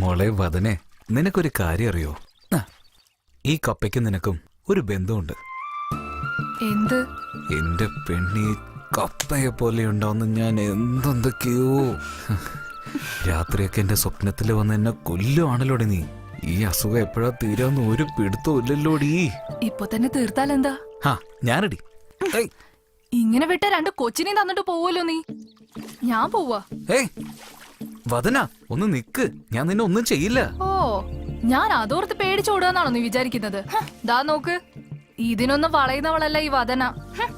മോളെ വദനെ നിനക്കൊരു കാര്യം അറിയോ? ഈ കപ്പയ്ക്കും നിനക്കും ഒരു ബന്ധമുണ്ട്. എന്ത്? എന്റെ പെണ്ണി കപ്പയെ പോലെ ഉണ്ടാവുന്ന ഞാൻ എന്തെന്തൊക്കെയോ. രാത്രിയൊക്കെ എന്റെ സ്വപ്നത്തിൽ വന്ന് എന്നെ കൊല്ലുവാണല്ലോടി നീ. ഈ അസുഖം എപ്പോഴാ തീരാന്ന് ഒരു പിടുത്തവും ഇല്ലല്ലോടി. ഇപ്പൊ തന്നെ തീർത്താൽ എന്താ ഹാ ഞാനടി ഇങ്ങനെ വിട്ട രണ്ട് കൊച്ചിനെ തന്നിട്ട് പോവല്ലോ നീ. ഞാൻ പോവാ. ഏയ്. വദന ഒന്ന് നിക്ക്. ഞാൻ നിന്നെ ഒന്നും ചെയ്യില്ല. ഓ ഞാൻ അതോർത്ത് പേടിച്ചോടുകയെന്നാണോ നീ വിചാരിക്കുന്നത്? ഹ്, ദാ നോക്ക്. ഇതിനൊന്നും വളയുന്നവളല്ല ഈ വദന. ഹ്,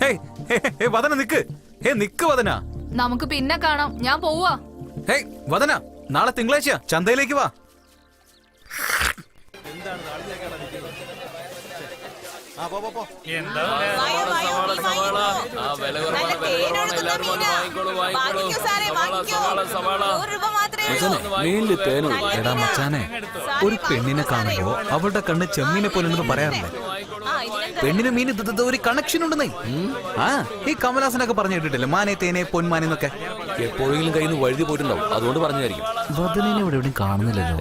ഹേയ്, ഹേ, ഹേ, ഹേ, വദന നിക്ക്. ഹേ നിക്ക് വദന. നമുക്ക് പിന്നെ കാണാം. ഞാൻ പോവാ ഹേയ് വദന നാളെ തിങ്കളാഴ്ച ചന്തയിലേക്ക് വാ. തേനോ എടാ മച്ചാനെ ഒരു പെണ്ണിനെ കാണുമ്പോ അവളുടെ കണ്ണ് ചെമ്മീനെ പോലെ പറയാറില്ലേ? പെണ്ണിന് മീൻ ഇത് ഇത് ഒരു കണക്ഷൻ ഉണ്ടെന്നേ. ആ ഈ കമലാസനൊക്കെ പറഞ്ഞു കേട്ടിട്ടില്ലേ? മാനെ തേനെ പൊന്മാനെന്നൊക്കെ എപ്പോഴെങ്കിലും കയ്യിൽ നിന്ന് വഴുതി പോയിട്ടുണ്ടാവും. അതുകൊണ്ട് പറഞ്ഞായിരിക്കും ഇവിടെ എവിടെയും കാണുന്നില്ലല്ലോ.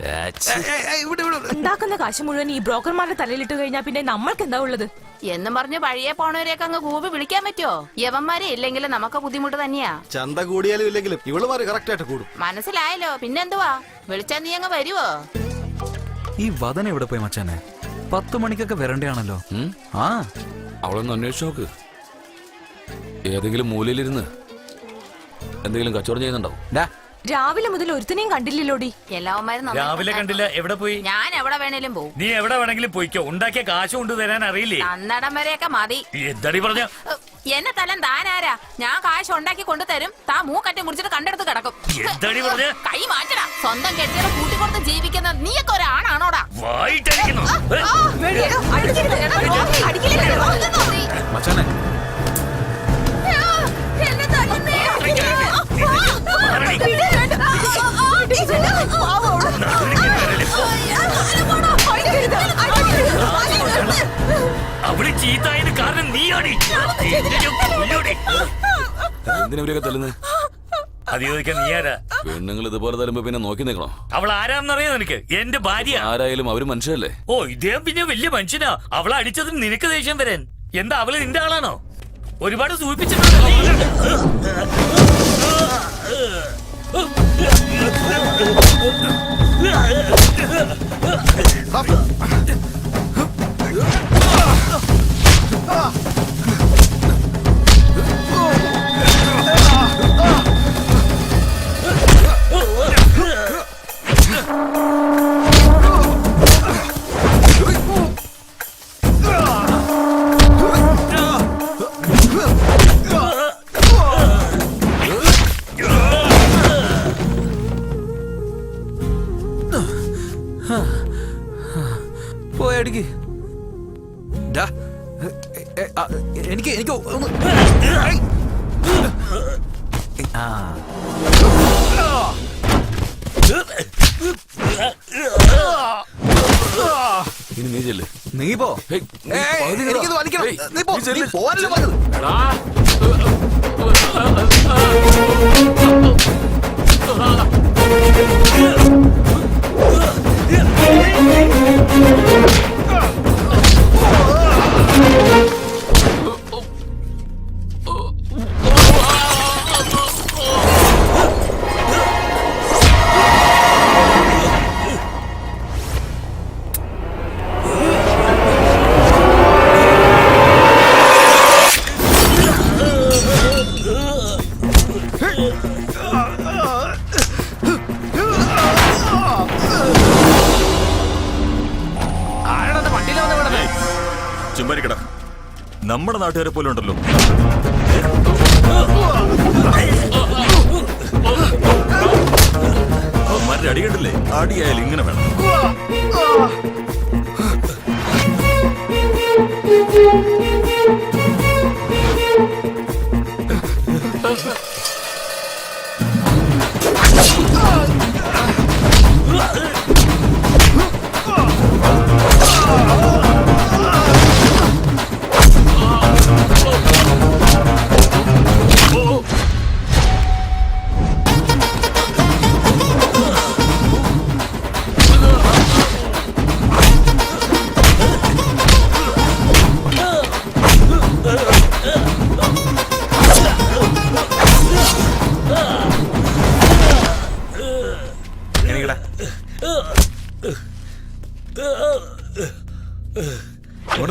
ഉണ്ടാക്കുന്ന കാശ് മുഴുവൻ ഈ ബ്രോക്കർമാരുടെ തലയിലിട്ട് കഴിഞ്ഞാൽ പിന്നെ നമ്മൾക്ക് എന്താ ഉള്ളത്? എന്നും പറഞ്ഞ് പഴയ പോണവരെയൊക്കെ അങ്ങ് കൂപി വിളിക്കാൻ പറ്റുമോ യവന്മാരെ ഇല്ലെങ്കിലും നമുക്ക് ബുദ്ധിമുട്ട് തന്നെയാ. ചന്ത കൂടിയാലും ഇല്ലെങ്കിലും ഇവളുമാര് കറക്റ്റ് ആയിട്ട് കൂടും. മനസ്സിലായല്ലോ. പിന്നെന്തുവാ? വിളിച്ചാ നീ അങ്ങ് വരുവോ? ഈ വദന എവിടെ പോയി മച്ചാനെ? പത്ത് മണിക്കൊക്കെ വരണ്ടയാണല്ലോ. ആ അവളൊന്ന് അന്വേഷിച്ചു നോക്ക്. ഏതെങ്കിലും മൂലയിലിരുന്ന് എന്തെങ്കിലും കച്ചവടം ചെയ്യുന്നുണ്ടാവും. ഡാ, രാവിലെ മുതൽ ഒരുത്തിനെയും കണ്ടില്ലല്ലോടി. എല്ലാവന്മാരും രാവിലെ കണ്ടില്ല. എവിടെ പോയി? ഞാൻ എവിടെ വേണേലും പോകും നീ എവിടെ വേണമെങ്കിലും പോയിക്കോ. ഉണ്ടാക്കിയ കാശ് കൊണ്ടു തരാൻ അറിയില്ലേ? അന്നടം വരെയൊക്കെ മതി. എന്താടി പറഞ്ഞ? എന്നെ തലം താനാരാ? ഞാൻ കാശ് ഉണ്ടാക്കി കൊണ്ടുതരും താ മൂക്കറ്റി മുറിച്ചിട്ട് കണ്ടെടുത്ത് കിടക്കും. എന്താടി പറഞ്ഞ? കൈ മാറ്റടാ. സ്വന്തം കെട്ടിയുടെ കൂട്ടിക്കൊടുത്ത് ജീവിക്കുന്ന നീയൊക്കെ ഒരാണാണോടാ? വായിട്ടടിക്കുന്നു. അടിക്കില്ല? മച്ചാനെ ചീത്തായത് കാരണം നീയാടി. നിന്നെ ഞാൻ കൊല്ലുവടി. എന്തിനാ ഇവരൊക്കെ തല്ലുന്നത് അത് ചോദിക്കാൻ നീ ആരാ? പെണ്ണുങ്ങൾ ഇതുപോലെ തരുമ്പോ പിന്നെ നോക്കി നിൽക്കണോ? അവൾ ആരാന്നറിയോ നിനക്ക്? എന്റെ ഭാര്യ. ആരായാലും അവർ മനുഷ്യരല്ലേ? ഓ ഇദ്ദേഹം പിന്നെ വലിയ മനുഷ്യനാ. അവളെ അടിച്ചതിന് നിനക്ക് ദേഷ്യം വരാൻ. എന്താ അവൾ നിന്റെ ആളാണോ? ഒരുപാട് സൂചിപ്പിച്ചിട്ടുണ്ടല്ലേ എനിക്ക് എനിക്ക് ഒന്ന് ആ. ഇനി നീ ചെല്ല്. നീ പോ. എനിക്കിത് വലിക്കണം നീ പോ. നീ. നീ പറഞ്ഞത് നമ്മുടെ നാട്ടുകാരെ പോലെ ഉണ്ടല്ലോ. അവന്മാരുടെ അടി കണ്ടില്ലേ? അടിയായാലും ഇങ്ങനെ വേണം.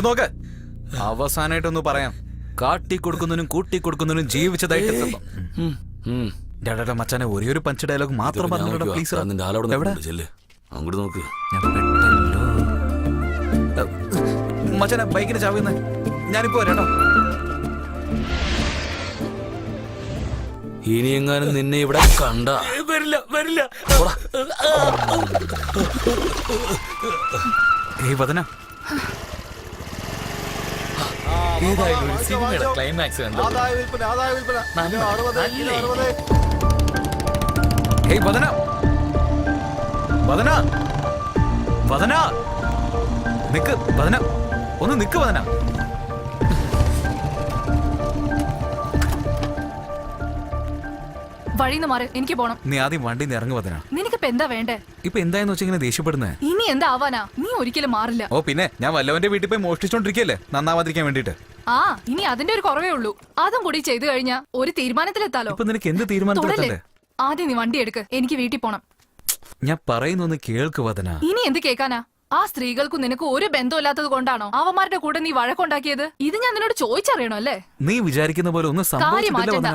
നോക്ക്. അവസാനായിട്ടൊന്ന് പറയാം. കാട്ടി കൊടുക്കുന്നതിനും കൂട്ടി കൊടുക്കുന്നതിനും ജീവിച്ചതായിട്ട് എത്തുന്നു. ഉം. ഡാ, ഡാ, ഡാ, മച്ചാനെ ഒരേ ഒരു പഞ്ച് ഡയലോഗ് മാത്രം നോക്കിയോ? പ്ലീസ് അങ്ങോട്ട് നോക്ക്. ഞാൻ പെട്ടല്ലോ. ഏ, മച്ചാനെ ബൈക്കിന് ചാവുന്നേ ഞാനിപ്പോ വരാട്ടോ ഇനി എങ്ങാനും നിന്നെ ഇവിടെ കണ്ട. വരില്ല വരില്ല. ഏയ് വദന. ഏതായാലും ഒരു സിനിമയുടെ ക്ലൈമാക്സ് കണ്ടോ? വദന. വദന. വദന. നിക്ക് വദന. ഒന്ന് നിക്ക് വദന. വഴിന്ന് മാറി എനിക്ക് പോണം. നീ ആദ്യം വണ്ടി ഇറങ്ങി എന്താ വേണ്ടേ? ഇപ്പൊ എന്തായെന്ന് വെച്ചാൽ ഇങ്ങനെ ദേഷ്യപ്പെടുന്നത് ഇനി എന്താ ആവാനാ? നീ ഒരിക്കലും മാറില്ല. ഓ പിന്നെ ഞാൻ വല്ലവന്റെ വീട്ടിൽ പോയി മോഷ്ടിച്ചോണ്ടിരിക്കല്ലേ? നന്നാവാതിരിക്കാൻ വേണ്ടിട്ട്. ആ ഇനി അതിന്റെ ഒരു കുറവേ ഉള്ളൂ. അതും കൂടി ചെയ്തു കഴിഞ്ഞാ ഒരു തീരുമാനത്തിലെത്താലോ? ഇപ്പൊ നിനക്ക് എന്ത് തീരുമാനത്തിലെത്തണ്ടേ? ആദ്യം നീ വണ്ടി എടുക്ക്. എനിക്ക് വീട്ടിൽ പോണം. ഞാൻ പറയുന്നൊന്ന് കേൾക്ക് വദന. ഇനി എന്ത് കേക്കാനാ ആ സ്ത്രീകൾക്ക് നിനക്ക് ഒരു ബന്ധമില്ലാത്തത് കൊണ്ടാണോ? അവന്മാരുടെ കൂടെ നീ വഴക്കുണ്ടാക്കിയത്? ഇത് ഞാൻ നിന്നോട് ചോദിച്ചറിയണോ അല്ലേ? നീ വിചാരിക്കുന്ന പോലെ ഒന്ന് കാര്യം മാറ്റണ്ട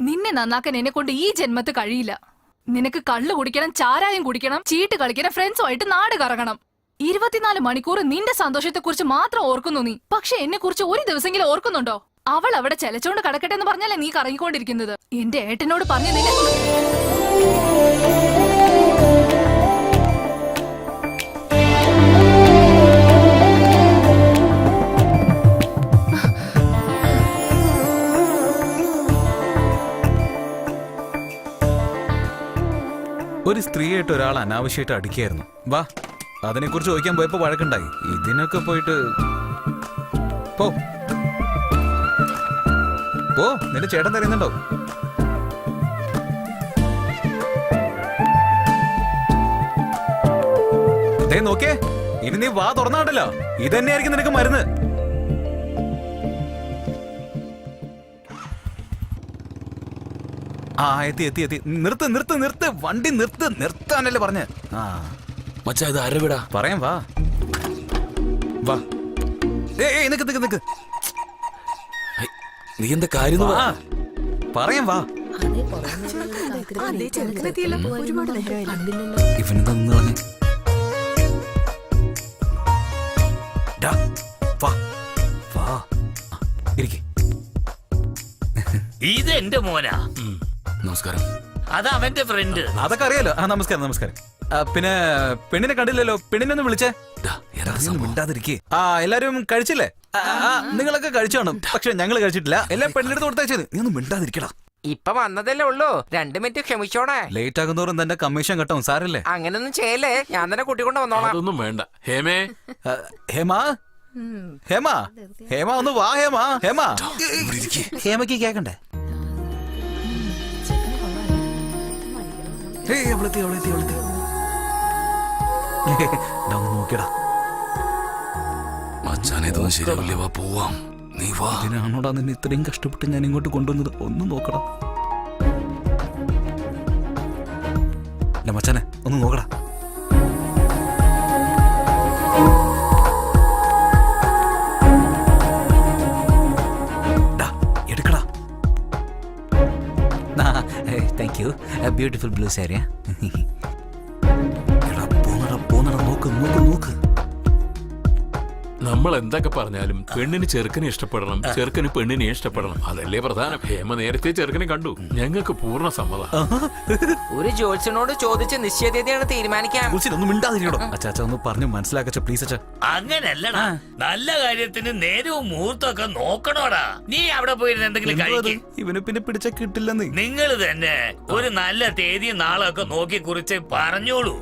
നിന്നെ നന്നാക്കാൻ എന്നെ കൊണ്ട് ഈ ജന്മത്ത് കഴിയില്ല. നിനക്ക് കള്ളു കുടിക്കണം ചാരായം കുടിക്കണം ചീട്ട് കളിക്കണം ഫ്രണ്ട്സുമായിട്ട് നാട് കറങ്ങണം ഇരുപത്തിനാല് മണിക്കൂർ നിന്റെ സന്തോഷത്തെക്കുറിച്ച് മാത്രം ഓർക്കുന്നു നീ. പക്ഷെ എന്നെ കുറിച്ച് ഒരു ദിവസമെങ്കിലും ഓർക്കുന്നുണ്ടോ? അവൾ അവിടെ ചെലച്ചോണ്ട് കടക്കട്ടെ എന്ന് പറഞ്ഞാലേ നീ കറങ്ങിക്കൊണ്ടിരിക്കുന്നത്? എന്റെ ഏട്ടനോട് പറഞ്ഞു നിന്നെ ഒരു സ്ത്രീയായിട്ട് ഒരാൾ അനാവശ്യമായിട്ട് അടിക്കായിരുന്നു വാ അതിനെക്കുറിച്ച് ചോദിക്കാൻ പോയപ്പോ വഴക്കുണ്ടായി. ഇതിനൊക്കെ പോയിട്ട് പോ. പോ നിന്റെ ചേട്ടൻ തരുന്നുണ്ടോ നോക്കേ ഇനി നീ വാ തുറന്നാണ്ടല്ലോ ഇതന്നെയായിരിക്കും നിനക്ക് മരുന്ന്. ആ എത്തി എത്തി എത്തി. നിർത്ത് നിർത്ത് നിർത്ത്. വണ്ടി നിർത്ത് നിർത്താനല്ലേ പറഞ്ഞ്. ആ. മച്ചാ ഇത് അരവിടാ പറയാം വാ. വാ. ഏയ് ഏയ് നിക്ക് നിക്ക് നിക്ക്. നീ എന്താ കാര്യം വാ. പറ. പറയാം വാ. ഇവനെന്താ നിന്ന് കളഞ്ഞെ? ഡാ, വാ. വാ. ഇരിക്കേ. ഇത് എന്റെ മോനാ. നമസ്കാരം. അത് അവന്റെ ഫ്രണ്ട് അതൊക്കെ അറിയാലോ. ആ നമസ്കാരം നമസ്കാരം. ആ, പിന്നെ പെണ്ണിനെ കണ്ടില്ലല്ലോ. പെണ്ണിനെ ഒന്ന് വിളിച്ചേ. ഡാ, സംഭവം? മിണ്ടാതിരിക്കേ. ആ എല്ലാരും കഴിച്ചില്ലേ? ആ, ആ, നിങ്ങളൊക്കെ കഴിച്ചു കാണും പക്ഷെ ഞങ്ങൾ കഴിച്ചിട്ടില്ല. എല്ലാം പെണ്ണിനെടുത്ത് കൊടുത്തയച്ചത് നീ ഒന്ന് മിണ്ടാതിരിക്കടാ. ഇപ്പൊ വന്നതല്ലേ ഉള്ളൂ. രണ്ടു മിനിറ്റ് ക്ഷമിച്ചോണേ. ലേറ്റ് ആകുന്നോറും തന്റെ കമ്മീഷൻ കെട്ടും സാരല്ലേ? അങ്ങനൊന്നും ചെയ്യല്ലേ. ഞാൻ തന്നെ കൂട്ടിക്കൊണ്ട് വന്നോളാം. അതൊന്നും വേണ്ട. ഹേമേ. ഹേമാ? ഹേമാ ഹേമ? ഹേമ ഒന്ന് വാ ഹേമാ. ഹേമ? ഹേമക്ക് കേക്കണ്ടേ? ഏയ്, അവളെത്തി, അവളെത്തി, അവളെത്തി. നോക്കിയടാ. മച്ചാനെ ഇതൊന്നും ശരിയാവില്ല. വാ പോവാം. നീ വാ. ഇതിനാണോടാ നിന്നെ ഇത്രയും കഷ്ടപ്പെട്ട് ഞാൻ ഇങ്ങോട്ട് കൊണ്ടുവന്നത്? ഒന്ന് നോക്കടാ. മച്ചാനെ ഒന്ന് നോക്കടാ. താങ്ക് യു ബ്യൂട്ടിഫുൾ ബ്ലൂ സാരിയാ എടാ പോന്നടാ പോന്നടാ നോക്ക് നോക്ക് നോക്ക്. നമ്മൾ എന്തൊക്കെ പറഞ്ഞാലും പെണ്ണിന് ചെറുക്കനെ ഇഷ്ടപ്പെടണം ചെറുക്കന് പെണ്ണിനെ ഇഷ്ടപ്പെടണം. അതല്ലേ പ്രധാനം. ഹേമ നേരത്തെ ചെറുക്കനെ കണ്ടു. ഞങ്ങൾക്ക് പൂർണ സമ്മതം. ഒരു ജോത്സ്യനോട് ചോദിച്ച് നിശ്ചയതയാണ് തീരുമാനിക്കാം ഒന്നും അച്ചാച്ച ഒന്ന് പറഞ്ഞു മനസ്സിലാക്കച്ച പ്ലീസ് അച്ഛാ അങ്ങനല്ലടാ. നല്ല കാര്യത്തിന് നേരവും മുഹൂർത്തമൊക്കെ നോക്കണോടാ. നീ അവിടെ പോയിരുന്ന എന്തെങ്കിലും എന്തോ കഴിക്കും. ഇവനെ പിന്നെ പിടിച്ച കിട്ടില്ലെന്ന്. നിങ്ങൾ തന്നെ ഒരു നല്ല തീയതി നാളൊക്കെ നോക്കി കുറിച്ച് പറഞ്ഞോളൂ.